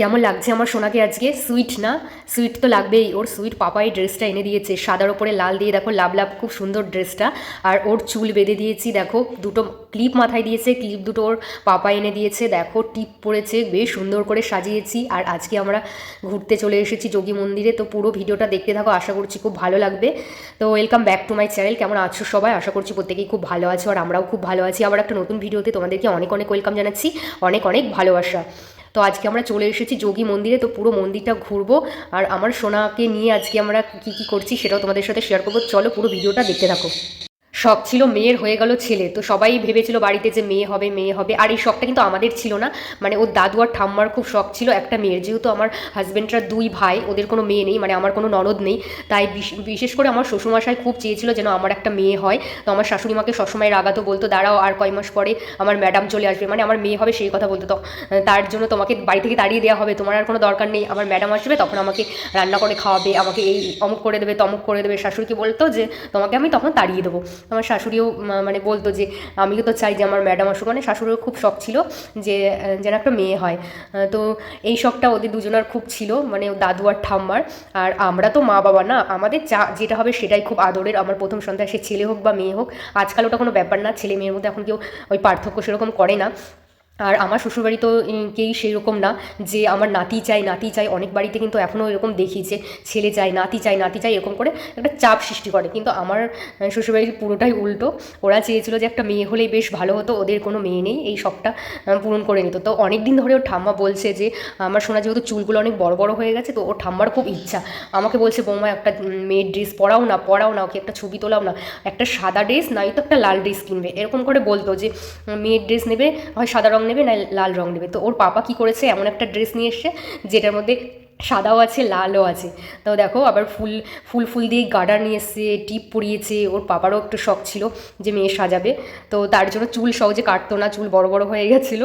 কেমন লাগছে আমার সোনাকে আজকে? সুইট না? সুইট তো লাগবেই। ওর সুইট পাপাই ড্রেসটা এনে দিয়েছে। সাদার ওপরে লাল দিয়ে দেখো, লাভ লাভ, খুব সুন্দর ড্রেসটা আর ওর চুল বেঁধে দিয়েছি, দেখো, দুটো ক্লিপ মাথায় দিয়েছে। ক্লিপ দুটো ওর পাপা এনে দিয়েছে। দেখো টিপ পড়েছে বেশ সুন্দর করে সাজিয়েছি। আর আজকে আমরা ঘুরতে চলে এসেছি যোগী মন্দিরে। তো পুরো ভিডিওটা দেখতে থাকো, আশা করছি খুব ভালো লাগবে। তো welcome back to my channel কেমন আছো সবাই? আশা করছি প্রত্যেকেই খুব ভালো আছো, আর আমরাও খুব ভালো আছি। আবার একটা নতুন ভিডিওতে তোমাদেরকে অনেক অনেক ওয়েলকাম জানাচ্ছি। অনেক অনেক ভালোবাসা। তো আজকে আমরা চলে এসেছি যোগী মন্দিরে, তো পুরো মন্দিরটা ঘুরবো। আর আমার সোনাকে নিয়ে আজকে আমরা কি কি করছি সেটাও তোমাদের সাথে শেয়ার করব। চলো পুরো ভিডিওটা দেখতে থাকো। শখ ছিল মেয়ের হয়ে গেল ছেলে। তো সবাই ভেবেছিল বাড়িতে যে মেয়ে হবে মেয়ে হবে। আর এই শখটা কিন্তু আমাদের ছিল না। মানে ওর দাদু আর ঠাম্মার খুব শখ ছিল একটা মেয়ের। যেহেতু আমার হাজব্যান্ডরা দুই ভাই, ওদের কোনো মেয়ে নেই মানে আমার কোনো ননদ নেই। তাই বিশ- বিশেষ করে আমার শ্বশুরমশাই খুব চেয়েছিল যেন আমার একটা মেয়ে হয়। তো আমার শাশুড়ি মাকে সবসময় রাগাতো, বলতো, দাঁড়াও, আর কয় মাস পরে আমার ম্যাডাম চলে আসবে। মানে আমার মেয়ে হবে সেই কথা বলতো। তো তার জন্য তোমাকে বাড়ি থেকে তাড়িয়ে দেওয়া হবে। তোমার আর কোনো দরকার নেই। আমার ম্যাডাম আসবে, তখন আমাকে রান্না করে খাওয়াবে, আমাকে এই অমুক করে দেবে, তমুক করে দেবে। শাশুড়িকে বলতো যে, তোমাকে আমি তখন তাড়িয়ে দেবো। আমার শাশুড়িও মানে বলতো যে, আমিও তো চাই যে আমার ম্যাডাম আসুক। মানে শাশুড়িও খুব শখ ছিল যে যেন একটা মেয়ে হয়। তো এই শখটা ওদের দুজনার খুব ছিল মানে দাদু আর ঠাম্মার। আর আমরা তো মা বাবা না, আমাদের যা, যেটা হবে সেটাই খুব আদরের। আমার প্রথম সন্তান, সে ছেলে হোক বা মেয়ে হোক, আজকাল ওটা কোনো ব্যাপার না। ছেলে মেয়ের মধ্যে এখন কেউ ওই পার্থক্য সেরকম করে না। আর আমার শ্বশুরবাড়ি তো কেই সেই রকম না যে আমার নাতি চাই নাতি চাই অনেক বাড়িতে কিন্তু এখনও এরকম দেখি যে ছেলে চাই নাতি চাই নাতি চাই এরকম করে একটা চাপ সৃষ্টি করে। কিন্তু আমার শ্বশুরবাড়ির পুরোটাই উল্টো। ওরা চেয়েছিল যে একটা মেয়ে হলেই বেশ ভালো হতো, ওদের কোনো মেয়ে নেই। এই শখটা পূরণ করে নিত। তো অনেক দিন ধরে ওর ঠাম্মা বলছে যে, আমার শোনা যেহেতু চুলগুলো অনেক বড় বড় হয়ে গেছে, তো ওর ঠাম্মার খুব ইচ্ছা। আমাকে বলছে, বৌমা, একটা মেয়ের ড্রেস পরাও না পরাও না, ওকে একটা ছবি তোলাও না। একটা সাদা ড্রেস, নয়তো একটা লাল ড্রেস কিনবে। এরকম করে বলতো যে, মেয়ের ড্রেস নেবে, হয় সাদা রং নেবে না লাল রঙ নেবে। তো ওর পাপা কি করেছে? এমন একটা ড্রেস নিয়ে এসছে, যেটার মধ্যে সাদাও আছে, লালও আছে। তো দেখো, আবার ফুল ফুল ফুল দিয়ে গার্ডার নিয়ে এসছে, টিপ পরিয়েছে, ওর পাপারও একটু শখ ছিল যে মেয়ে সাজাবে। তো তার জন্য চুল সহজে কাটতো না, চুল বড় বড় হয়ে গেছিল।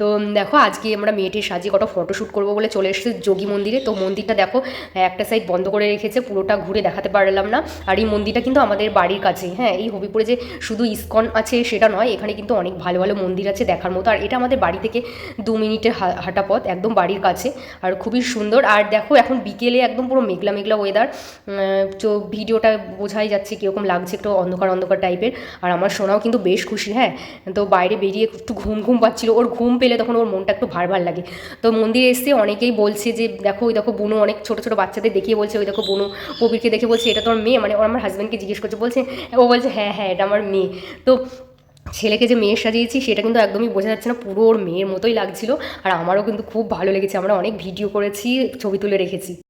তো দেখো, আজকে আমরা মেয়েটির সাজিয়ে কটা ফটোশ্যুট করব বলে চলে এসেছি যোগী মন্দিরে। তো মন্দিরটা দেখো, একটা সাইড বন্ধ করে রেখেছে, পুরোটা ঘুরে দেখাতে পারলাম না। আর এই মন্দিরটা কিন্তু আমাদের বাড়ির কাছে হ্যাঁ এই হবিপুরে যে শুধু ইস্কন আছে সেটা নয়, এখানে কিন্তু অনেক ভালো ভালো মন্দির আছে দেখার মতো। আর এটা আমাদের বাড়ি থেকে দু মিনিটের হাঁটা পথ, একদম বাড়ির কাছে। আর খুবই সুন্দর আর দেখো, এখন বিকেলে একদম পুরো মেঘলা মেঘলা ওয়েদার তো ভিডিওটা বোঝাই যাচ্ছে কীরকম লাগছে একটু অন্ধকার অন্ধকার টাইপের আর আমার সোনাও কিন্তু বেশ খুশি হ্যাঁ? তো বাইরে বেরিয়ে একটু ঘুম ঘুম পাচ্ছিল। ওর ঘুম পেলে তখন ওর মনটা একটু ভার ভার লাগে। তো মন্দিরে এসে অনেকেই বলছে যে, দেখো, ওই দেখো বুনু অনেক ছোটো ছোটো বাচ্চাদের দেখিয়ে বলছে, ওই দেখো বুনু কবিরকে দেখে বলছে, এটা তোর মেয়ে? মানে ওর আমার হাজব্যান্ডকে জিজ্ঞেস করছে, বলছে, ও বলছে হ্যাঁ হ্যাঁ এটা আমার মেয়ে। তো ছেলেকে যে মেয়ের সাজিয়েছি, সেটা কিন্তু একদমই বোঝা যাচ্ছে না। পুরো ওর মেয়ের মতোই লাগছিল। আর আমারও কিন্তু খুব ভালো লেগেছে। আমরা অনেক ভিডিও করেছি, ছবি তুলে রেখেছি।